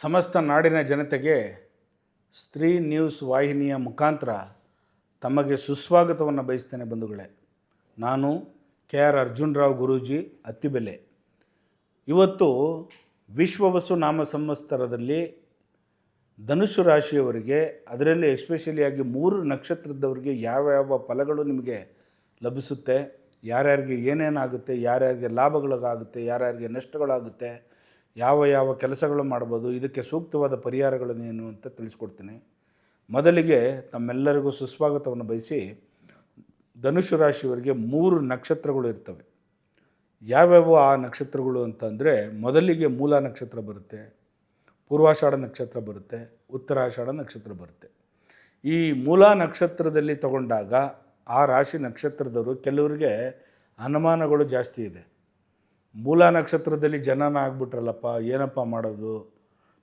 ಸಮಸ್ತ ನಾಡಿನ ಜನತೆಗೆ ಸ್ತ್ರೀ ನ್ಯೂಸ್ ವಾಹಿನಿಯ ಮುಖಾಂತರ ತಮಗೆ ಸುಸ್ವಾಗತವನ್ನು ಬಯಸ್ತೇನೆ ಬಂಧುಗಳೇ. ನಾನು ಕೆ ಆರ್ ಅರ್ಜುನರಾವ್ ಗುರೂಜಿ, ಅತ್ತಿಬೆಲೆ. ಇವತ್ತು ವಿಶ್ವವಸು ನಾಮ ಸಂವತ್ಸರದಲ್ಲಿ ಧನುಷು ರಾಶಿಯವರಿಗೆ, ಅದರಲ್ಲಿ ಎಸ್ಪೆಷಲಿಯಾಗಿ ಮೂರು ನಕ್ಷತ್ರದವರಿಗೆ ಯಾವ ಯಾವ ಫಲಗಳು ನಿಮಗೆ ಲಭಿಸುತ್ತೆ, ಯಾರ್ಯಾರಿಗೆ ಏನೇನಾಗುತ್ತೆ, ಯಾರ್ಯಾರಿಗೆ ಲಾಭಗಳಾಗುತ್ತೆ, ಯಾರ್ಯಾರಿಗೆ ನಷ್ಟಗಳಾಗುತ್ತೆ ಯಾವ ಯಾವ ಕೆಲಸಗಳು ಮಾಡ್ಬೋದು, ಇದಕ್ಕೆ ಸೂಕ್ತವಾದ ಪರಿಹಾರಗಳನ್ನೇನು ಅಂತ ತಿಳಿಸ್ಕೊಡ್ತೀನಿ. ಮೊದಲಿಗೆ ತಮ್ಮೆಲ್ಲರಿಗೂ ಸುಸ್ವಾಗತವನ್ನು ಬಯಸಿ, ಧನುಷು ರಾಶಿಯವರಿಗೆ ಮೂರು ನಕ್ಷತ್ರಗಳು ಇರ್ತವೆ. ಯಾವ್ಯಾವ ಆ ನಕ್ಷತ್ರಗಳು ಅಂತಂದರೆ ಮೊದಲಿಗೆ ಮೂಲ ನಕ್ಷತ್ರ ಬರುತ್ತೆ, ಪೂರ್ವಾಷಾಢ ನಕ್ಷತ್ರ ಬರುತ್ತೆ, ಉತ್ತರಾಷಾಢ ನಕ್ಷತ್ರ ಬರುತ್ತೆ. ಈ ಮೂಲ ನಕ್ಷತ್ರದಲ್ಲಿ ತಗೊಂಡಾಗ ಆ ರಾಶಿ ನಕ್ಷತ್ರದವರು ಕೆಲವರಿಗೆ ಅನುಮಾನಗಳು ಜಾಸ್ತಿ ಇದೆ. ಮೂಲ ನಕ್ಷತ್ರದಲ್ಲಿ ಜನನ ಆಗ್ಬಿಟ್ರಲ್ಲಪ್ಪ, ಏನಪ್ಪ ಮಾಡೋದು?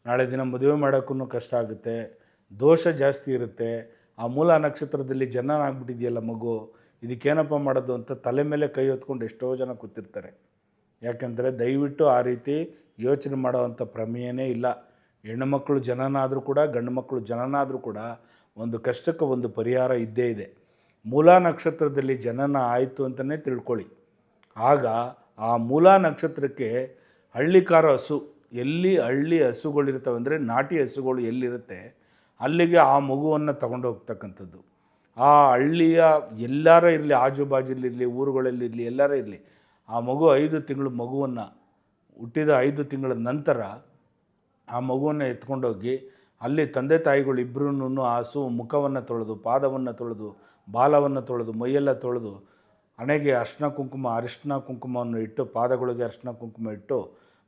ನಾಳೆ ದಿನ ಮದುವೆ ಮಾಡೋಕ್ಕೂ ಕಷ್ಟ ಆಗುತ್ತೆ, ದೋಷ ಜಾಸ್ತಿ ಇರುತ್ತೆ, ಆ ಮೂಲ ನಕ್ಷತ್ರದಲ್ಲಿ ಜನನ ಆಗ್ಬಿಟ್ಟಿದೆಯಲ್ಲ ಮಗು, ಇದಕ್ಕೇನಪ್ಪ ಮಾಡೋದು ಅಂತ ತಲೆ ಮೇಲೆ ಕೈ ಹೊತ್ಕೊಂಡು ಎಷ್ಟೋ ಜನ ಕೂತಿರ್ತಾರೆ. ಯಾಕೆಂದರೆ ದಯವಿಟ್ಟು ಆ ರೀತಿ ಯೋಚನೆ ಮಾಡೋವಂಥ ಪ್ರಮೇಯನೇ ಇಲ್ಲ. ಹೆಣ್ಣುಮಕ್ಕಳು ಜನನ ಆದರೂ ಕೂಡ, ಗಂಡು ಮಕ್ಕಳು ಜನನ ಆದರೂ ಕೂಡ ಒಂದು ಕಷ್ಟಕ್ಕೆ ಒಂದು ಪರಿಹಾರ ಇದ್ದೇ ಇದೆ. ಮೂಲ ನಕ್ಷತ್ರದಲ್ಲಿ ಜನನ ಆಯಿತು ಅಂತಲೇ ತಿಳ್ಕೊಳ್ಳಿ. ಆಗ ಆ ಮೂಲ ನಕ್ಷತ್ರಕ್ಕೆ ಹಳ್ಳಿಕಾರ ಹಸು, ಎಲ್ಲಿ ಹಳ್ಳಿ ಹಸುಗಳಿರ್ತವೆ ಅಂದರೆ ನಾಟಿ ಹಸುಗಳು ಎಲ್ಲಿರುತ್ತೆ? ಅಲ್ಲಿಗೆ ಆ ಮಗುವನ್ನು ತಗೊಂಡು ಹೋಗ್ತಕ್ಕಂಥದ್ದು. ಆ ಹಳ್ಳಿಯ ಎಲ್ಲಾರ ಇರಲಿ ಆಜು ಬಾಜುಲಿರಲಿ ಊರುಗಳಲ್ಲಿರಲಿ, ಎಲ್ಲರ ಇರಲಿ, ಆ ಮಗು ಐದು ತಿಂಗಳು ಮಗುವನ್ನು ಹುಟ್ಟಿದ ಐದು ತಿಂಗಳ ನಂತರ ಆ ಮಗುವನ್ನು ಎತ್ಕೊಂಡೋಗಿ ಅಲ್ಲಿ ತಂದೆ ತಾಯಿಗಳು ಇಬ್ಬರೂ ಆ ಹಸು ಮುಖವನ್ನು ತೊಳೆದು, ಪಾದವನ್ನು ತೊಳೆದು, ಬಾಲವನ್ನು ತೊಳೆದು, ಮೈಯೆಲ್ಲ ತೊಳೆದು ಹಣೆಗೆ ಅರ್ಶಿನ ಕುಂಕುಮ, ಅರಿಶಿನ ಕುಂಕುಮವನ್ನು ಇಟ್ಟು, ಪಾದಗಳಿಗೆ ಅರಿಶಿನ ಕುಂಕುಮ ಇಟ್ಟು,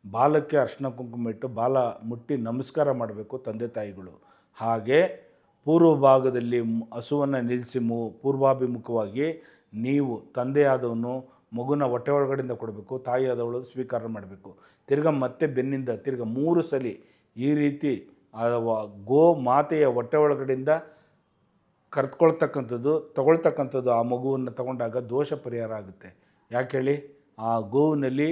ಬಾಲಕ್ಕೆ ಅರ್ಶಿನ ಕುಂಕುಮ ಇಟ್ಟು, ಬಾಲ ಮುಟ್ಟಿ ನಮಸ್ಕಾರ ಮಾಡಬೇಕು ತಂದೆ ತಾಯಿಗಳು. ಹಾಗೆ ಪೂರ್ವ ಭಾಗದಲ್ಲಿ ಹಸುವನ್ನು ನಿಲ್ಲಿಸಿ ಮು, ಪೂರ್ವಾಭಿಮುಖವಾಗಿ ನೀವು ತಂದೆಯಾದವನು ಮಗುನ ಹೊಟ್ಟೆ ಒಳಗಡೆಯಿಂದ ಕೊಡಬೇಕು, ತಾಯಿಯಾದವಳು ಸ್ವೀಕಾರ ಮಾಡಬೇಕು. ತಿರ್ಗ ಮತ್ತೆ ಬೆನ್ನಿಂದ, ತಿರ್ಗ ಮೂರು ಸಲ ಈ ರೀತಿ ಗೋ ಮಾತೆಯ ಹೊಟ್ಟೆ ಒಳಗಡೆಯಿಂದ ಕರೆದುಕೊಳ್ತಕ್ಕಂಥದ್ದು ತಗೊಳ್ತಕ್ಕಂಥದ್ದು ಆ ಮಗುವನ್ನು ತಗೊಂಡಾಗ ದೋಷ ಪರಿಹಾರ ಆಗುತ್ತೆ. ಯಾಕೆ ಹೇಳಿ? ಆ ಗೋವಿನಲ್ಲಿ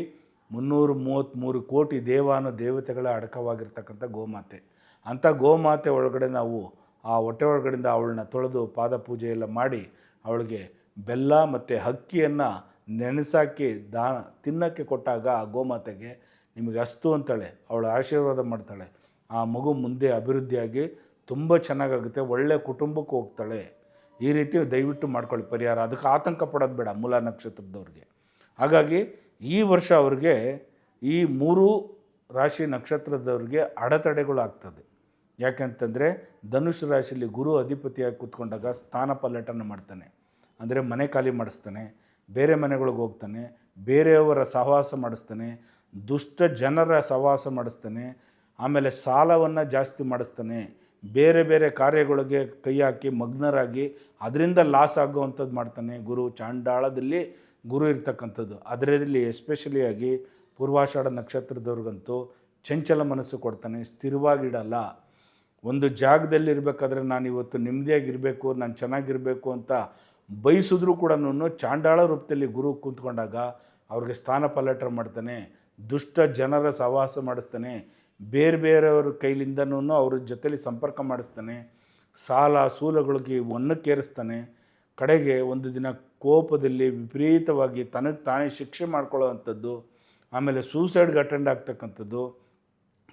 ಮುನ್ನೂರು ಮೂವತ್ತ್ಮೂರು ಕೋಟಿ ದೇವಾನು ದೇವತೆಗಳ ಅಡಕವಾಗಿರ್ತಕ್ಕಂಥ ಗೋಮಾತೆ. ಅಂಥ ಗೋಮಾತೆ ಒಳಗಡೆ ನಾವು ಆ ಹೊಟ್ಟೆ ಒಳಗಡೆಯಿಂದ ಅವಳನ್ನ ತೊಳೆದು ಪಾದ ಪೂಜೆ ಎಲ್ಲ ಮಾಡಿ, ಅವಳಿಗೆ ಬೆಲ್ಲ ಮತ್ತು ಹಕ್ಕಿಯನ್ನು ನೆನೆಸಾಕಿ ದಾ, ತಿನ್ನೋಕ್ಕೆ ಕೊಟ್ಟಾಗ ಆ ಗೋಮಾತೆಗೆ ನಿಮಗೆ ಅಸ್ತು ಅಂತಾಳೆ. ಅವಳು ಆಶೀರ್ವಾದ ಮಾಡ್ತಾಳೆ. ಆ ಮಗು ಮುಂದೆ ಅಭಿವೃದ್ಧಿಯಾಗಿ ತುಂಬ ಚೆನ್ನಾಗಾಗುತ್ತೆ, ಒಳ್ಳೆ ಕುಟುಂಬಕ್ಕೆ ಹೋಗ್ತಾಳೆ. ಈ ರೀತಿ ದಯವಿಟ್ಟು ಮಾಡ್ಕೊಳ್ಳಿ ಪರಿಹಾರ. ಅದಕ್ಕೆ ಆತಂಕ ಪಡೋದು ಬೇಡ ಮೂಲ ನಕ್ಷತ್ರದವ್ರಿಗೆ. ಹಾಗಾಗಿ ಈ ವರ್ಷ ಅವ್ರಿಗೆ ಈ ಮೂರು ರಾಶಿ ನಕ್ಷತ್ರದವ್ರಿಗೆ ಅಡೆತಡೆಗಳು ಆಗ್ತದೆ. ಯಾಕೆಂತಂದರೆ ಧನುಷ್ ರಾಶಿಯಲ್ಲಿ ಗುರು ಅಧಿಪತಿಯಾಗಿ ಕೂತ್ಕೊಂಡಾಗ ಸ್ಥಾನ ಪಲ್ಲಟನ ಮಾಡ್ತಾನೆ. ಅಂದರೆ ಮನೆ ಖಾಲಿ ಮಾಡಿಸ್ತಾನೆ, ಬೇರೆ ಮನೆಗಳಿಗೆ ಹೋಗ್ತಾನೆ, ಬೇರೆಯವರ ಸಹವಾಸ ಮಾಡಿಸ್ತಾನೆ, ದುಷ್ಟ ಜನರ ಸಹವಾಸ ಮಾಡಿಸ್ತಾನೆ, ಆಮೇಲೆ ಸಾಲವನ್ನು ಜಾಸ್ತಿ ಮಾಡಿಸ್ತಾನೆ. ಬೇರೆ ಬೇರೆ ಕಾರ್ಯಗಳಿಗೆ ಕೈ ಹಾಕಿ ಮಗ್ನರಾಗಿ ಅದರಿಂದ ಲಾಸ್ ಆಗುವಂಥದ್ದು ಮಾಡ್ತಾನೆ ಗುರು. ಚಾಂಡಾಳದಲ್ಲಿ ಗುರು ಇರ್ತಕ್ಕಂಥದ್ದು. ಅದರಲ್ಲಿ ಎಸ್ಪೆಷಲಿಯಾಗಿ ಪೂರ್ವಾಷಾಢ ನಕ್ಷತ್ರದವ್ರಿಗಂತೂ ಚಂಚಲ ಮನಸ್ಸು ಕೊಡ್ತಾನೆ, ಸ್ಥಿರವಾಗಿಡಲ್ಲ. ಒಂದು ಜಾಗದಲ್ಲಿ ಇರಬೇಕಾದ್ರೆ ನಾನು ಇವತ್ತು ನೆಮ್ಮದಿಯಾಗಿರಬೇಕು ನಾನು ಚೆನ್ನಾಗಿರಬೇಕು ಅಂತ ಬಯಸಿದ್ರೂ ಕೂಡ ಚಾಂಡಾಳ ರೂಪದಲ್ಲಿ ಗುರು ಕೂತ್ಕೊಂಡಾಗ ಅವ್ರಿಗೆ ಸ್ಥಾನ ಪಲ್ಲಟ ಮಾಡ್ತಾನೆ, ದುಷ್ಟ ಜನರ ಸಹವಾಸ ಮಾಡಿಸ್ತಾನೆ ಬೇರೆ ಬೇರೆಯವ್ರ ಕೈಲಿಂದನೂ ಅವ್ರ ಜೊತೆಲಿ ಸಂಪರ್ಕ ಮಾಡಿಸ್ತಾನೆ, ಸಾಲ ಸೂಲಗಳಿಗೆ ಒನ್ನಕ್ಕೇರಿಸ್ತಾನೆ, ಕಡೆಗೆ ಒಂದು ದಿನ ಕೋಪದಲ್ಲಿ ವಿಪರೀತವಾಗಿ ತನಗೆ ತಾನೇ ಶಿಕ್ಷೆ ಮಾಡ್ಕೊಳ್ಳೋ ಅಂಥದ್ದು ಆಮೇಲೆ ಸೂಸೈಡ್ಗೆ ಅಟೆಂಡ್ ಆಗ್ತಕ್ಕಂಥದ್ದು,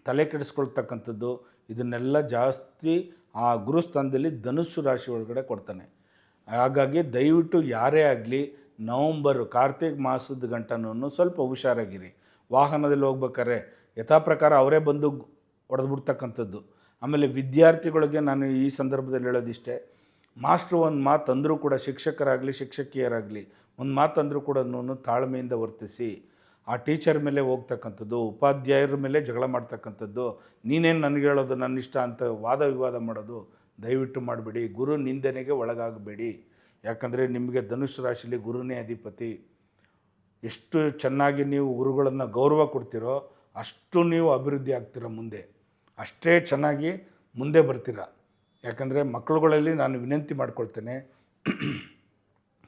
ತಲೆ ಕೆಡಿಸ್ಕೊಳ್ತಕ್ಕಂಥದ್ದು, ಇದನ್ನೆಲ್ಲ ಜಾಸ್ತಿ ಆ ಗುರುಸ್ಥಾನದಲ್ಲಿ ಧನುಸ್ಸು ರಾಶಿ ಒಳಗಡೆ ಕೊಡ್ತಾನೆ. ಹಾಗಾಗಿ ದಯವಿಟ್ಟು ಯಾರೇ ಆಗಲಿ, ನವಂಬರ್, ಕಾರ್ತಿಕ್ ಮಾಸದ ಗಂಟನೂ ಸ್ವಲ್ಪ ಹುಷಾರಾಗಿರಿ. ವಾಹನದಲ್ಲಿ ಹೋಗ್ಬೇಕಾದ್ರೆ ಯಥಾ ಪ್ರಕಾರ ಅವರೇ ಬಂದು ಹೊಡೆದ್ಬಿಡ್ತಕ್ಕಂಥದ್ದು. ಆಮೇಲೆ ವಿದ್ಯಾರ್ಥಿಗಳಿಗೆ ನಾನು ಈ ಸಂದರ್ಭದಲ್ಲಿ ಹೇಳೋದಿಷ್ಟೇ, ಮಾಸ್ಟ್ರು ಒಂದು ಮಾತು ಅಂದರೂ ಕೂಡ ಶಿಕ್ಷಕರಾಗಲಿ, ಶಿಕ್ಷಕಿಯರಾಗಲಿ, ಒಂದು ಮಾತು ಅಂದರೂ ಕೂಡ ತಾಳ್ಮೆಯಿಂದ ವರ್ತಿಸಿ, ಆ ಟೀಚರ್ ಮೇಲೆ ಹೋಗ್ತಕ್ಕಂಥದ್ದು, ಉಪಾಧ್ಯಾಯರ ಮೇಲೆ ಜಗಳ ಮಾಡ್ತಕ್ಕಂಥದ್ದು, ನೀನೇನು ನನಗೆ ಹೇಳೋದು ನನ್ನ ಇಷ್ಟ ಅಂತ ವಾದ ವಿವಾದ ಮಾಡೋದು, ದಯವಿಟ್ಟು ಮಾಡಬೇಡಿ. ಗುರು ನಿಂದನೆಗೆ ಒಳಗಾಗಬೇಡಿ. ಯಾಕಂದರೆ ನಿಮಗೆ ಧನುಷ್ ರಾಶಿಲಿ ಗುರುನೇ ಅಧಿಪತಿ. ಎಷ್ಟು ಚೆನ್ನಾಗಿ ನೀವು ಗುರುಗಳನ್ನು ಗೌರವ ಕೊಡ್ತೀರೋ ಅಷ್ಟು ನೀವು ಅಭಿವೃದ್ಧಿ ಆಗ್ತೀರ ಮುಂದೆ. ಅಷ್ಟೇ ಚೆನ್ನಾಗಿ ಮುಂದೆ ಬರ್ತೀರ. ಯಾಕಂದರೆ ಮಕ್ಕಳುಗಳಲ್ಲಿ ನಾನು ವಿನಂತಿ ಮಾಡ್ಕೊಳ್ತೇನೆ.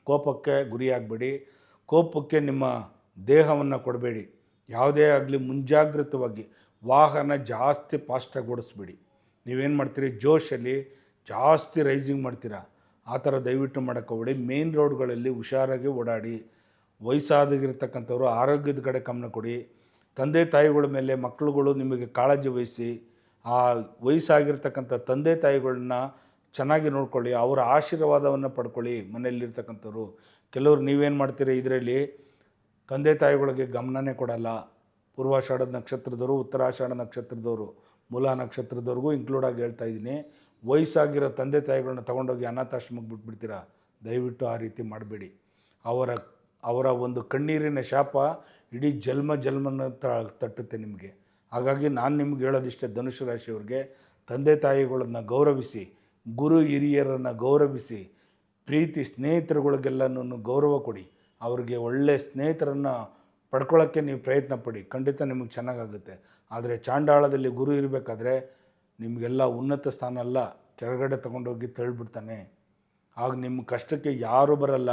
ಕೋಪಕ್ಕೆ ಗುರಿಯಾಗಬೇಡಿ. ಕೋಪಕ್ಕೆ ನಿಮ್ಮ ದೇಹವನ್ನು ಕೊಡಬೇಡಿ. ಯಾವುದೇ ಆಗಲಿ ಮುಂಜಾಗ್ರತವಾಗಿ ವಾಹನ ಜಾಸ್ತಿ ಫಾಸ್ಟಾಗಿ ಓಡಿಸ್ಬೇಡಿ. ನೀವೇನು ಮಾಡ್ತೀರಿ? ಜೋಶಲ್ಲಿ ಜಾಸ್ತಿ ರೈಸಿಂಗ್ ಮಾಡ್ತೀರಾ? ಆ ಥರ ದಯವಿಟ್ಟು ಮಾಡೋಕ್ಕೆ ಹೋಗಿ ಮೇನ್ ರೋಡ್ಗಳಲ್ಲಿ ಹುಷಾರಾಗಿ ಓಡಾಡಿ. ವಯಸ್ಸಾದಾಗಿರ್ತಕ್ಕಂಥವ್ರು ಆರೋಗ್ಯದ ಕಡೆ ಗಮನ ಕೊಡಿ. ತಂದೆ ತಾಯಿಗಳ ಮೇಲೆ ಮಕ್ಕಳುಗಳು ನಿಮಗೆ ಕಾಳಜಿ ವಹಿಸಿ, ಆ ವಯಸ್ಸಾಗಿರ್ತಕ್ಕಂಥ ತಂದೆ ತಾಯಿಗಳನ್ನ ಚೆನ್ನಾಗಿ ನೋಡ್ಕೊಳ್ಳಿ, ಅವರ ಆಶೀರ್ವಾದವನ್ನು ಪಡ್ಕೊಳ್ಳಿ ಮನೆಯಲ್ಲಿರ್ತಕ್ಕಂಥವ್ರು. ಕೆಲವರು ನೀವೇನು ಮಾಡ್ತೀರಿ ಇದರಲ್ಲಿ, ತಂದೆ ತಾಯಿಗಳಿಗೆ ಗಮನನೇ ಕೊಡಲ್ಲ. ಪೂರ್ವಾಷಾಢ ನಕ್ಷತ್ರದವರು, ಉತ್ತರಾಷಾಢ ನಕ್ಷತ್ರದವರು, ಮೂಲ ನಕ್ಷತ್ರದವ್ರಿಗೂ ಇನ್ಕ್ಲೂಡ್ ಆಗಿ ಹೇಳ್ತಾ ಇದ್ದೀನಿ. ವಯಸ್ಸಾಗಿರೋ ತಂದೆ ತಾಯಿಗಳನ್ನ ತೊಗೊಂಡೋಗಿ ಅನಾಥಾಶ್ರಮಕ್ಕೆ ಬಿಟ್ಬಿಡ್ತೀರಾ? ದಯವಿಟ್ಟು ಆ ರೀತಿ ಮಾಡಬೇಡಿ. ಅವರ ಅವರ ಒಂದು ಕಣ್ಣೀರಿನ ಶಾಪ ಇಡೀ ಜನ್ಮ ಜನ್ಮನ ತಟ್ಟುತ್ತೆ ನಿಮಗೆ. ಹಾಗಾಗಿ ನಾನು ನಿಮ್ಗೆ ಹೇಳೋದಿಷ್ಟೇ ರಾಶಿ ರಾಶಿಯವ್ರಿಗೆ ತಂದೆ ತಾಯಿಗಳನ್ನ ಗೌರವಿಸಿ, ಗುರು ಹಿರಿಯರನ್ನು ಗೌರವಿಸಿ, ಪ್ರೀತಿ ಸ್ನೇಹಿತರುಗಳಿಗೆಲ್ಲನೂ ಗೌರವ ಕೊಡಿ. ಅವ್ರಿಗೆ ಒಳ್ಳೆಯ ಸ್ನೇಹಿತರನ್ನು ಪಡ್ಕೊಳ್ಳೋಕ್ಕೆ ನೀವು ಪ್ರಯತ್ನ ಪಡಿ. ಖಂಡಿತ ನಿಮಗೆ ಚೆನ್ನಾಗಾಗುತ್ತೆ. ಆದರೆ ಚಾಂಡಾಳದಲ್ಲಿ ಗುರು ಇರಬೇಕಾದ್ರೆ ನಿಮಗೆಲ್ಲ ಉನ್ನತ ಸ್ಥಾನ ಅಲ್ಲ. ಕೆಳಗಡೆ ತಗೊಂಡೋಗಿ ತಳ್ಳಿಬಿಡ್ತಾನೆ ಆಗ ನಿಮ್ಮ ಕಷ್ಟಕ್ಕೆ ಯಾರೂ ಬರಲ್ಲ.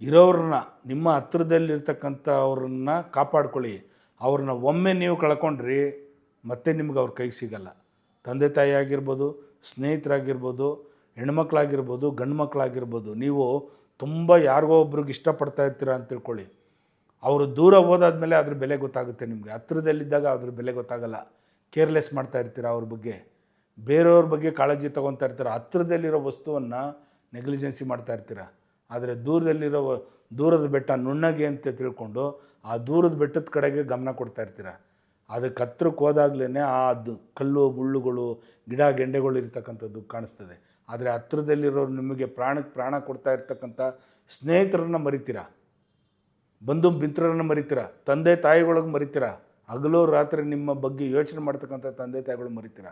ಇರೋರನ್ನ ನಿಮ್ಮ ಹತ್ರದಲ್ಲಿರ್ತಕ್ಕಂಥ ಅವ್ರನ್ನ ಕಾಪಾಡ್ಕೊಳ್ಳಿ. ಅವ್ರನ್ನ ಒಮ್ಮೆ ನೀವು ಕಳ್ಕೊಂಡ್ರಿ, ಮತ್ತೆ ನಿಮ್ಗೆ ಅವ್ರ ಕೈಗೆ ಸಿಗಲ್ಲ. ತಂದೆ ತಾಯಿ ಆಗಿರ್ಬೋದು, ಸ್ನೇಹಿತರಾಗಿರ್ಬೋದು, ಹೆಣ್ಮಕ್ಳಾಗಿರ್ಬೋದು ಗಂಡು ಮಕ್ಕಳಾಗಿರ್ಬೋದು ನೀವು ತುಂಬ ಯಾರಿಗೋ ಒಬ್ರಿಗೆ ಇಷ್ಟಪಡ್ತಾ ಇರ್ತೀರ ಅಂತ ತಿಳ್ಕೊಳ್ಳಿ. ಅವರು ದೂರ ಹೋದಾದ್ಮೇಲೆ ಅದ್ರ ಬೆಲೆ ಗೊತ್ತಾಗುತ್ತೆ ನಿಮಗೆ. ಹತ್ರದಲ್ಲಿದ್ದಾಗ ಅದ್ರ ಬೆಲೆ ಗೊತ್ತಾಗಲ್ಲ. ಕೇರ್ಲೆಸ್ ಮಾಡ್ತಾ ಇರ್ತೀರ ಅವ್ರ ಬಗ್ಗೆ. ಬೇರೆಯವ್ರ ಬಗ್ಗೆ ಕಾಳಜಿ ತೊಗೊತಾ ಇರ್ತೀರ. ಹತ್ರದಲ್ಲಿರೋ ವಸ್ತುವನ್ನು ನೆಗ್ಲಿಜೆನ್ಸಿ ಮಾಡ್ತಾ ಇರ್ತೀರ. ಆದರೆ ದೂರದಲ್ಲಿರೋ ದೂರದ ಬೆಟ್ಟ ನುಣ್ಣಗೆ ಅಂತ ತಿಳ್ಕೊಂಡು ಆ ದೂರದ ಬೆಟ್ಟದ ಕಡೆಗೆ ಗಮನ ಕೊಡ್ತಾ ಇರ್ತೀರ. ಅದಕ್ಕೆ ಹತ್ರಕ್ಕೆ ಹೋದಾಗ್ಲೇ ಆ ಕಲ್ಲು, ಮುಳ್ಳುಗಳು, ಗಿಡ, ಗೆಂಡೆಗಳು ಇರ್ತಕ್ಕಂಥದ್ದು ಕಾಣಿಸ್ತದೆ. ಆದರೆ ಹತ್ರದಲ್ಲಿರೋರು ನಿಮಗೆ ಪ್ರಾಣಕ್ಕೆ ಪ್ರಾಣ ಕೊಡ್ತಾ ಇರ್ತಕ್ಕಂಥ ಸ್ನೇಹಿತರನ್ನು ಮರಿತೀರ? ಬಂಧು ಮಿತ್ರರನ್ನು ಮರಿತೀರ? ತಂದೆ ತಾಯಿಗಳಿಗೆ ಮರಿತೀರ? ಹಗಲು ರಾತ್ರಿ ನಿಮ್ಮ ಬಗ್ಗೆ ಯೋಚನೆ ಮಾಡ್ತಕ್ಕಂಥ ತಂದೆ ತಾಯಿಗಳು ಮರಿತೀರ?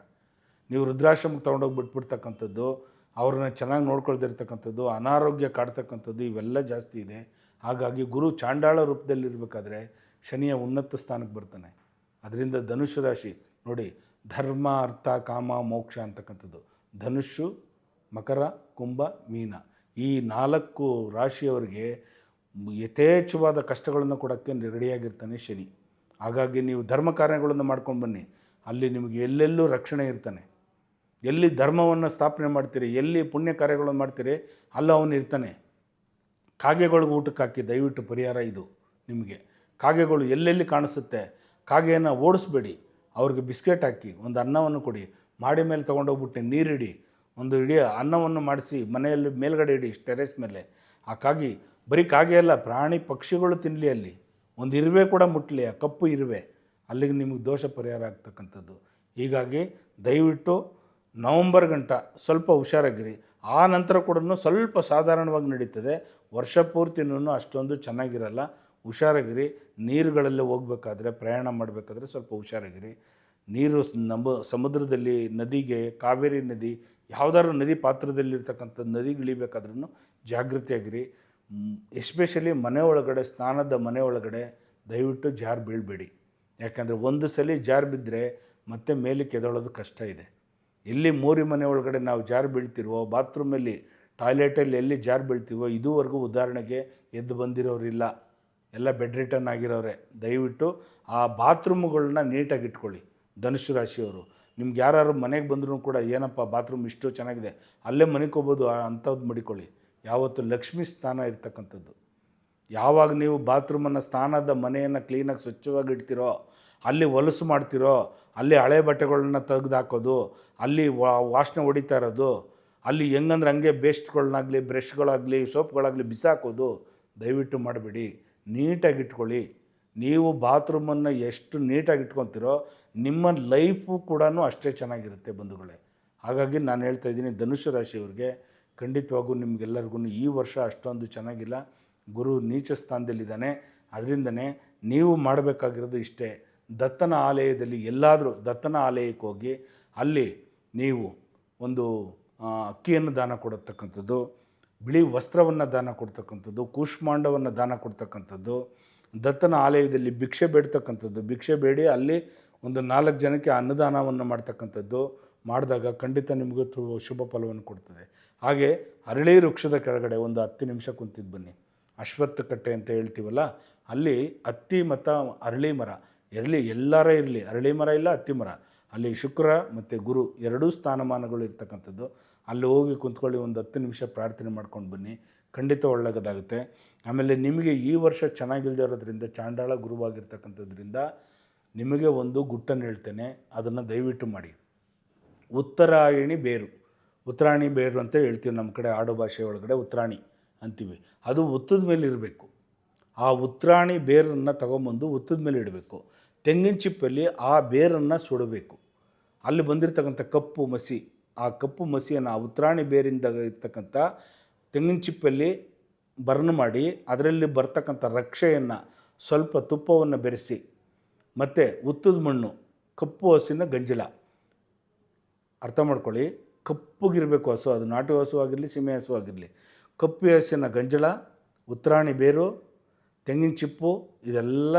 ನೀವು ವೃದ್ಧಾಶ್ರಮಕ್ಕೆ ತೊಗೊಂಡೋಗಿ ಬಿಟ್ಬಿಡ್ತಕ್ಕಂಥದ್ದು ಅವ್ರನ್ನ ಚೆನ್ನಾಗಿ ನೋಡ್ಕೊಳ್ದಿರ್ತಕ್ಕಂಥದ್ದು, ಅನಾರೋಗ್ಯ ಕಾಡ್ತಕ್ಕಂಥದ್ದು ಇವೆಲ್ಲ ಜಾಸ್ತಿ ಇದೆ. ಹಾಗಾಗಿ ಗುರು ಚಾಂಡಾಳ ರೂಪದಲ್ಲಿರಬೇಕಾದ್ರೆ ಶನಿಯ ಉನ್ನತ ಸ್ಥಾನಕ್ಕೆ ಬರ್ತಾನೆ. ಅದರಿಂದ ಧನುಷ್ಯ ರಾಶಿ, ನೋಡಿ, ಧರ್ಮ, ಅರ್ಥ, ಕಾಮ, ಮೋಕ್ಷ ಅಂತಕ್ಕಂಥದ್ದು. ಧನುಷು, ಮಕರ, ಕುಂಭ, ಮೀನ. ಈ ನಾಲ್ಕು ರಾಶಿಯವರಿಗೆ ಯಥೇಚ್ಛವಾದ ಕಷ್ಟಗಳನ್ನು ಕೊಡೋಕ್ಕೆ ರೆಡಿಯಾಗಿರ್ತಾನೆ ಶನಿ. ಹಾಗಾಗಿ ನೀವು ಧರ್ಮ ಕಾರ್ಯಗಳನ್ನು ಮಾಡ್ಕೊಂಡು ಬನ್ನಿ. ಅಲ್ಲಿ ನಿಮಗೆ ಎಲ್ಲೆಲ್ಲೂ ರಕ್ಷಣೆ ಇರ್ತಾನೆ. ಎಲ್ಲಿ ಧರ್ಮವನ್ನು ಸ್ಥಾಪನೆ ಮಾಡ್ತೀರಿ, ಎಲ್ಲಿ ಪುಣ್ಯ ಕಾರ್ಯಗಳನ್ನು ಮಾಡ್ತೀರಿ, ಅಲ್ಲ ಅವನು ಇರ್ತಾನೆ. ಕಾಗೆಗಳಿಗೆ ಊಟಕ್ಕೆ ಹಾಕಿ ದಯವಿಟ್ಟು ಪರಿಹಾರ ಇದು ನಿಮಗೆ. ಕಾಗೆಗಳು ಎಲ್ಲೆಲ್ಲಿ ಕಾಣಿಸುತ್ತೆ, ಕಾಗೆಯನ್ನು ಓಡಿಸ್ಬೇಡಿ. ಅವ್ರಿಗೆ ಬಿಸ್ಕೆಟ್ ಹಾಕಿ, ಒಂದು ಅನ್ನವನ್ನು ಕೊಡಿ. ಮಾಡಿ ಮೇಲೆ ತೊಗೊಂಡೋಗ್ಬಿಟ್ಟು ನೀರಿಡಿ ಒಂದು ಇಡೀ ಅನ್ನವನ್ನು ಮಾಡಿಸಿ ಮನೆಯಲ್ಲಿ ಮೇಲ್ಗಡೆ ಇಡಿ ಟೆರೆಸ್ ಮೇಲೆ. ಆ ಕಾಗಿ, ಬರೀ ಕಾಗೆ ಅಲ್ಲ, ಪ್ರಾಣಿ ಪಕ್ಷಿಗಳು ತಿನ್ನಲಿ ಅಲ್ಲಿ. ಒಂದು ಇರುವೆ ಕೂಡ ಮುಟ್ಟಲಿ ಆ ಕಪ್ಪು ಇರುವೆ. ಅಲ್ಲಿಗೆ ನಿಮಗೆ ದೋಷ ಪರಿಹಾರ ಆಗ್ತಕ್ಕಂಥದ್ದು. ಹೀಗಾಗಿ ದಯವಿಟ್ಟು ನವಂಬರ್ ಗಂಟ ಸ್ವಲ್ಪ ಹುಷಾರಾಗಿರಿ. ಆ ನಂತರ ಕೂಡ ಸ್ವಲ್ಪ ಸಾಧಾರಣವಾಗಿ ನಡೀತದೆ. ವರ್ಷ ಪೂರ್ತಿನೂ ಅಷ್ಟೊಂದು ಚೆನ್ನಾಗಿರಲ್ಲ. ಹುಷಾರಾಗಿರಿ. ನೀರುಗಳಲ್ಲಿ ಹೋಗ್ಬೇಕಾದ್ರೆ, ಪ್ರಯಾಣ ಮಾಡಬೇಕಾದ್ರೆ ಸ್ವಲ್ಪ ಹುಷಾರಾಗಿರಿ. ನೀರು ನಮ್ಮ ಸಮುದ್ರದಲ್ಲಿ, ನದಿಗೆ, ಕಾವೇರಿ ನದಿ, ಯಾವುದಾದ್ರು ನದಿ ಪಾತ್ರದಲ್ಲಿರ್ತಕ್ಕಂಥ ನದಿಗಿಳಿಬೇಕಾದ್ರೂ ಜಾಗೃತಿಯಾಗಿರಿ. ಎಸ್ಪೆಷಲಿ ಮನೆ ಒಳಗಡೆ, ಸ್ನಾನದ ಮನೆ ಒಳಗಡೆ ದಯವಿಟ್ಟು ಜಾರು ಬೀಳಬೇಡಿ. ಯಾಕೆಂದರೆ ಒಂದು ಸಲ ಜಾರು ಬಿದ್ದರೆ ಮತ್ತೆ ಮೇಲಕ್ಕೆ ಎದೊಳೋದು ಕಷ್ಟ ಇದೆ. ಎಲ್ಲಿ ಮೋರಿ ಮನೆ ಒಳಗಡೆ ನಾವು ಜಾರು ಬೀಳ್ತಿರುವೋ ಬಾತ್ರೂಮಲ್ಲಿ ಟಾಯ್ಲೆಟಲ್ಲಿ ಎಲ್ಲಿ ಜಾರು ಬೀಳ್ತೀವೋ, ಇದುವರೆಗೂ ಉದಾಹರಣೆಗೆ ಎದ್ದು ಬಂದಿರೋರಿಲ್ಲ ಎಲ್ಲ ಬೆಡ್ ರಿಟರ್ನ್ ಆಗಿರೋರೆ. ದಯವಿಟ್ಟು ಆ ಬಾತ್ರೂಮ್ಗಳನ್ನ ನೀಟಾಗಿ ಇಟ್ಕೊಳ್ಳಿ ಧನುಷು ರಾಶಿಯವರು. ನಿಮ್ಗೆ ಯಾರು ಮನೆಗೆ ಬಂದರೂ ಕೂಡ ಏನಪ್ಪ ಬಾತ್ರೂಮ್ ಇಷ್ಟು ಚೆನ್ನಾಗಿದೆ. ಅಲ್ಲೇ ಮನಿಕೋಬೋದು ಅಂಥದ್ದು ಮಡಿಕೊಳ್ಳಿ. ಯಾವತ್ತು ಲಕ್ಷ್ಮೀ ಸ್ಥಾನ ಇರ್ತಕ್ಕಂಥದ್ದು. ಯಾವಾಗ ನೀವು ಬಾತ್ರೂಮನ್ನು ಸ್ನಾನದ ಮನೆಯನ್ನು ಕ್ಲೀನಾಗಿ ಸ್ವಚ್ಛವಾಗಿ ಇಡ್ತೀರೋ, ಅಲ್ಲಿ ಹೊಲಸು ಮಾಡ್ತಿರೋ, ಅಲ್ಲಿ ಹಳೆ ಬಟ್ಟೆಗಳನ್ನ ತೆಗೆದಾಕೋದು, ಅಲ್ಲಿ ವಾಸನೆ ಹೊಡಿತಾ ಇರೋದು, ಅಲ್ಲಿ ಹೆಂಗಂದ್ರೆ ಹಂಗೆ ಬೇಸ್ಟ್ಗಳನ್ನಾಗಲಿ ಬ್ರಷ್ಗಳಾಗಲಿ ಸೋಪ್ಗಳಾಗಲಿ ಬಿಸಾಕೋದು, ದಯವಿಟ್ಟು ಮಾಡಬೇಡಿ. ನೀಟಾಗಿ ಇಟ್ಕೊಳ್ಳಿ. ನೀವು ಬಾತ್ರೂಮನ್ನು ಎಷ್ಟು ನೀಟಾಗಿ ಇಟ್ಕೊತೀರೋ, ನಿಮ್ಮ ಲೈಫು ಕೂಡ ಅಷ್ಟೇ ಚೆನ್ನಾಗಿರುತ್ತೆ ಬಂಧುಗಳೇ. ಹಾಗಾಗಿ ನಾನು ಹೇಳ್ತಾ ಇದ್ದೀನಿ, ಧನುಷು ರಾಶಿಯವ್ರಿಗೆ ಖಂಡಿತವಾಗೂ ನಿಮಗೆಲ್ಲರಿಗೂ ಈ ವರ್ಷ ಅಷ್ಟೊಂದು ಚೆನ್ನಾಗಿಲ್ಲ. ಗುರು ನೀಚ ಸ್ಥಾನದಲ್ಲಿದ್ದಾನೆ. ಅದರಿಂದನೇ ನೀವು ಮಾಡಬೇಕಾಗಿರೋದು ಇಷ್ಟೇ. ದತ್ತನ ಆಲಯದಲ್ಲಿ ಎಲ್ಲಾದರೂ ದತ್ತನ ಆಲಯಕ್ಕೆ ಹೋಗಿ ಅಲ್ಲಿ ನೀವು ಒಂದು ಅಕ್ಕಿಯನ್ನು ದಾನ ಕೊಡತಕ್ಕಂಥದ್ದು, ಬಿಳಿ ವಸ್ತ್ರವನ್ನು ದಾನ ಕೊಡ್ತಕ್ಕಂಥದ್ದು, ಕೂಷ್ಮಾಂಡವನ್ನು ದಾನ ಕೊಡ್ತಕ್ಕಂಥದ್ದು, ದತ್ತನ ಆಲಯದಲ್ಲಿ ಭಿಕ್ಷೆ ಬೇಡ್ತಕ್ಕಂಥದ್ದು, ಭಿಕ್ಷೆ ಬೇಡಿ ಅಲ್ಲಿ ಒಂದು ನಾಲ್ಕು ಜನಕ್ಕೆ ಅನ್ನದಾನವನ್ನು ಮಾಡ್ತಕ್ಕಂಥದ್ದು ಮಾಡಿದಾಗ ಖಂಡಿತ ನಿಮಗೂ ಶುಭ ಫಲವನ್ನು ಕೊಡ್ತದೆ. ಹಾಗೆ ಅರಳಿ ವೃಕ್ಷದ ಕೆಳಗಡೆ ಒಂದು ಹತ್ತು ನಿಮಿಷ ಕುಂತಿದ್ದು ಬನ್ನಿ. ಅಶ್ವತ್ಥ ಕಟ್ಟೆ ಅಂತ ಹೇಳ್ತೀವಲ್ಲ, ಅಲ್ಲಿ ಹತ್ತಿ ಮತ್ತು ಅರಳಿ ಮರ. ಇರಲಿ ಎಲ್ಲರ ಇರಲಿ, ಅರಳಿ ಮರ ಇಲ್ಲ ಹತ್ತಿ ಮರ. ಅಲ್ಲಿ ಶುಕ್ರ ಮತ್ತು ಗುರು ಎರಡೂ ಸ್ಥಾನಮಾನಗಳು ಇರ್ತಕ್ಕಂಥದ್ದು. ಅಲ್ಲಿ ಹೋಗಿ ಕುಂತ್ಕೊಳ್ಳಿ, ಒಂದು ಹತ್ತು ನಿಮಿಷ ಪ್ರಾರ್ಥನೆ ಮಾಡ್ಕೊಂಡು ಬನ್ನಿ. ಖಂಡಿತ ಒಳ್ಳೆಯದಾಗುತ್ತೆ ಆಮೇಲೆ ನಿಮಗೆ ಈ ವರ್ಷ ಚೆನ್ನಾಗಿಲ್ಲದೆ ಇರೋದ್ರಿಂದ, ಚಾಂಡಾಳ ಗುರುವಾಗಿರ್ತಕ್ಕಂಥದ್ರಿಂದ ನಿಮಗೆ ಒಂದು ಗುಟ್ಟನ್ನು ಹೇಳ್ತೇನೆ. ಅದನ್ನು ದಯವಿಟ್ಟು ಮಾಡಿ. ಉತ್ತರಾಯಣಿ ಬೇರು. ಉತ್ತರಾಯಣಿ ಬೇರು ಅಂತ ಹೇಳ್ತೀವಿ ನಮ್ಮ ಕಡೆ ಆಡು ಭಾಷೆ ಒಳಗಡೆ ಉತ್ತರಾಣಿ ಅಂತೀವಿ. ಅದು ಉತ್ತದ ಮೇಲೆ ಇರಬೇಕು. ಆ ಉತ್ರಾಣಿ ಬೇರನ್ನು ತಗೊಂಬಂದು ಉತ್ತದ ಮೇಲೆ ಇಡಬೇಕು. ತೆಂಗಿನ ಚಿಪ್ಪಲ್ಲಿ ಆ ಬೇರನ್ನು ಸುಡಬೇಕು. ಅಲ್ಲಿ ಬಂದಿರತಕ್ಕಂಥ ಕಪ್ಪು ಮಸಿ, ಆ ಕಪ್ಪು ಮಸಿಯನ್ನು ಆ ಉತ್ರಾಣಿ ಬೇರಿಂದ ಇರ್ತಕ್ಕಂಥ ತೆಂಗಿನ ಚಿಪ್ಪಲ್ಲಿ ಬರ್ನ್ ಮಾಡಿ, ಅದರಲ್ಲಿ ಬರ್ತಕ್ಕಂಥ ರಕ್ಷೆಯನ್ನು, ಸ್ವಲ್ಪ ತುಪ್ಪವನ್ನು ಬೆರೆಸಿ, ಮತ್ತು ಉತ್ತದ ಮಣ್ಣು, ಕಪ್ಪು ಹಸಿನ ಗಂಜಲ. ಅರ್ಥ ಮಾಡ್ಕೊಳ್ಳಿ. ಕಪ್ಪಗಿರಬೇಕು ಹಸು, ಅದು ನಾಟಿ ಹಸು ಆಗಿರಲಿ, ಸೀಮೆ ಹಸು ಆಗಿರಲಿ. ಕಪ್ಪು ಹೆಸಿನ ಗಂಜಲ ಉತ್ತರಾಣಿ ಬೇರು, ತೆಂಗಿನ ಚಿಪ್ಪು ಇದೆಲ್ಲ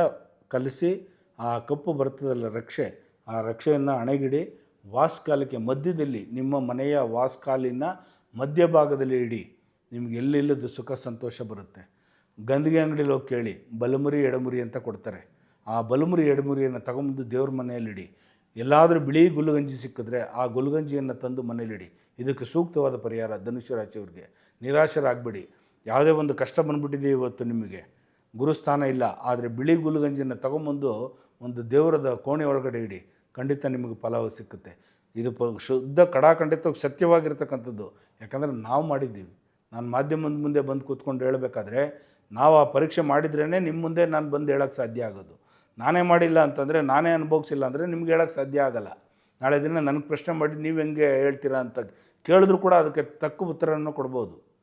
ಕಲಸಿ ಆ ಕಪ್ಪು ಬರ್ತದಲ್ಲ ರಕ್ಷೆ, ಆ ರಕ್ಷೆಯನ್ನು ಅಣೆಗಿಡಿ ವಾಸ್ಕಾಲಕ್ಕೆ ಮಧ್ಯದಲ್ಲಿ ನಿಮ್ಮ ಮನೆಯ ವಾಸ್ಕಾಲಿನ ಮಧ್ಯಭಾಗದಲ್ಲಿ ಇಡಿ. ನಿಮ್ಗೆ ಎಲ್ಲಿಲ್ಲದ ಸುಖ ಸಂತೋಷ ಬರುತ್ತೆ. ಗಂದಿಗೆ ಅಂಗಡಿಲಿ ಹೋಗಿ ಕೇಳಿ, ಬಲಮುರಿ, ಎಡಮುರಿ ಅಂತ ಕೊಡ್ತಾರೆ. ಆ ಬಲಮುರಿ, ಎಡಮುರಿಯನ್ನು ತಗೊಂಬಂದು ದೇವ್ರ ಮನೆಯಲ್ಲಿಡಿ ಎಲ್ಲಾದರೂ ಬಿಳಿ ಗುಲ್ಗಂಜಿ ಸಿಕ್ಕಿದ್ರೆ ಆ ಗುಲ್ಗಂಜಿಯನ್ನು ತಂದು ಮನೇಲಿಡಿ ಇದಕ್ಕೆ ಸೂಕ್ತವಾದ ಪರಿಹಾರ ಧನುಷ್ಯ ರಾಶಿಯವ್ರಿಗೆ. ನಿರಾಶರಾಗಬೇಡಿ. ಯಾವುದೇ ಒಂದು ಕಷ್ಟ ಬಂದುಬಿಟ್ಟಿದೆ ಇವತ್ತು ನಿಮಗೆ. ಗುರುಸ್ಥಾನ ಇಲ್ಲ. ಆದರೆ ಬಿಳಿ ಗುಲ್ಗಂಜಿನ ತಗೊಂಬಂದು ಒಂದು ದೇವರದ ಕೋಣೆ ಒಳಗಡೆ ಇಡಿ. ಖಂಡಿತ ನಿಮಗೆ ಫಲವು ಸಿಕ್ಕುತ್ತೆ. ಇದು ಪ ಶುದ್ಧ ಕಡಾಖಂಡಿತ ಸತ್ಯವಾಗಿರ್ತಕ್ಕಂಥದ್ದು. ಯಾಕಂದರೆ ನಾವು ಮಾಡಿದ್ದೀವಿ. ನಾನು ಮಾಧ್ಯಮದ ಮುಂದೆ ಬಂದು ಕೂತ್ಕೊಂಡು ಹೇಳಬೇಕಾದ್ರೆ, ನಾವು ಆ ಪರೀಕ್ಷೆ ಮಾಡಿದ್ರೇ ನಿಮ್ಮ ಮುಂದೆ ನಾನು ಬಂದು ಹೇಳೋಕ್ಕೆ ಸಾಧ್ಯ ಆಗೋದು. ನಾನೇ ಮಾಡಿಲ್ಲ ಅಂತಂದರೆ ನಾನೇ ಅನುಭವಿಸಿಲ್ಲ ಅಂದರೆ ನಿಮ್ಗೆ ಹೇಳೋಕ್ಕೆ ಸಾಧ್ಯ ಆಗಲ್ಲ. ನಾಳೆ ದಿನ ನನಗೆ ಪ್ರಶ್ನೆ ಮಾಡಿ ನೀವು ಹೆಂಗೆ ಹೇಳ್ತೀರಾ ಅಂತ ಕೇಳಿದ್ರು ಕೂಡ ಅದಕ್ಕೆ ತಕ್ಕ ಉತ್ತರವನ್ನು ಕೊಡ್ಬೋದು.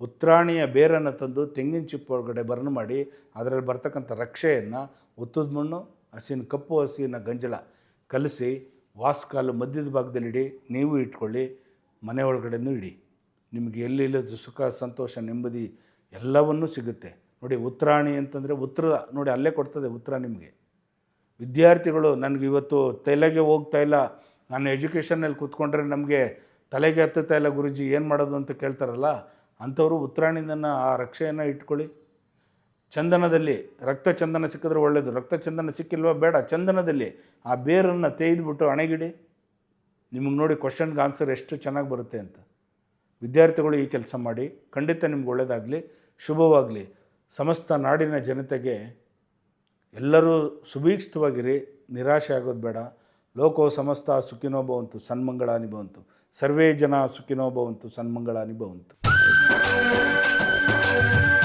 ಉತ್ತರಾಣಿಯ ಬೇರನ್ನು ತಂದು ತೆಂಗಿನ ಚಿಪ್ಪು ಒಳಗಡೆ ಬರ್ನ್ ಮಾಡಿ, ಅದರಲ್ಲಿ ಬರ್ತಕ್ಕಂಥ ರಕ್ಷೆಯನ್ನು ಉತ್ತದ ಮಣ್ಣು, ಹಸಿನ ಕಪ್ಪು, ಹಸಿನ ಗಂಜಲ ಕಲಸಿ ವಾಸ್ಕಾಲು ಮಧ್ಯದ ಭಾಗದಲ್ಲಿ ಇಡಿ, ನೀವು ಇಟ್ಕೊಳ್ಳಿ, ಮನೆ ಒಳಗಡೆನೂ ಇಡಿ. ನಿಮಗೆ ಎಲ್ಲಿಲ್ಲದ ಸುಖ, ಸಂತೋಷ, ನೆಮ್ಮದಿ ಎಲ್ಲವನ್ನೂ ಸಿಗುತ್ತೆ. ನೋಡಿ, ಉತ್ತರಾಣಿ ಅಂತಂದರೆ ಉತ್ತರ, ನೋಡಿ, ಅಲ್ಲೇ ಕೊಡ್ತದೆ ಉತ್ತರ ನಿಮಗೆ. ವಿದ್ಯಾರ್ಥಿಗಳು, ನನಗೆ ಇವತ್ತು ತಲೆಗೆ ಹೋಗ್ತಾ ಇಲ್ಲ. ನಾನು ಎಜುಕೇಷನಲ್ಲಿ ಕೂತ್ಕೊಂಡ್ರೆ ನಮಗೆ ತಲೆಗೆ ಹತ್ತುತ್ತಾ ಇಲ್ಲ ಗುರುಜಿ, ಏನು ಮಾಡೋದು ಅಂತ ಕೇಳ್ತಾರಲ್ಲ? ಅಂಥವರು ಉತ್ತರಾಯಣದನ್ನು ಆ ರಕ್ಷೆಯನ್ನು ಇಟ್ಕೊಳ್ಳಿ. ಚಂದನದಲ್ಲಿ ರಕ್ತ ಚಂದನ ಸಿಕ್ಕಿದ್ರೆ ಒಳ್ಳೆಯದು ರಕ್ತ ಚಂದನ ಸಿಕ್ಕಿಲ್ವ? ಬೇಡ. ಚಂದನದಲ್ಲಿ ಆ ಬೇರನ್ನು ತೆಗೆದುಬಿಟ್ಟು ಅಣೆಗಿಡಿ. ನಿಮಗೆ ನೋಡಿ ಕ್ವಶನ್ಗೆ ಆನ್ಸರ್ ಎಷ್ಟು ಚೆನ್ನಾಗಿ ಬರುತ್ತೆ ಅಂತ. ವಿದ್ಯಾರ್ಥಿಗಳು ಈ ಕೆಲಸ ಮಾಡಿ. ಖಂಡಿತ ನಿಮ್ಗೆ ಒಳ್ಳೆಯದಾಗಲಿ ಶುಭವಾಗಲಿ. ಸಮಸ್ತ ನಾಡಿನ ಜನತೆಗೆ ಎಲ್ಲರೂ ಸುಭೀಕ್ಷಿತವಾಗಿರಿ. ನಿರಾಶೆ ಆಗೋದು ಬೇಡ. ಲೋಕೋ ಸಮಸ್ತ ಸುಖಿನೋ ಭವಂತು. ಸನ್ಮಂಗಳ ಭವಂತು. ಸರ್ವೇ ಜನ ಸುಖಿನೋ ಭವಂತು. ಸನ್ಮಂಗಳ ಭವಂತು. Thank you.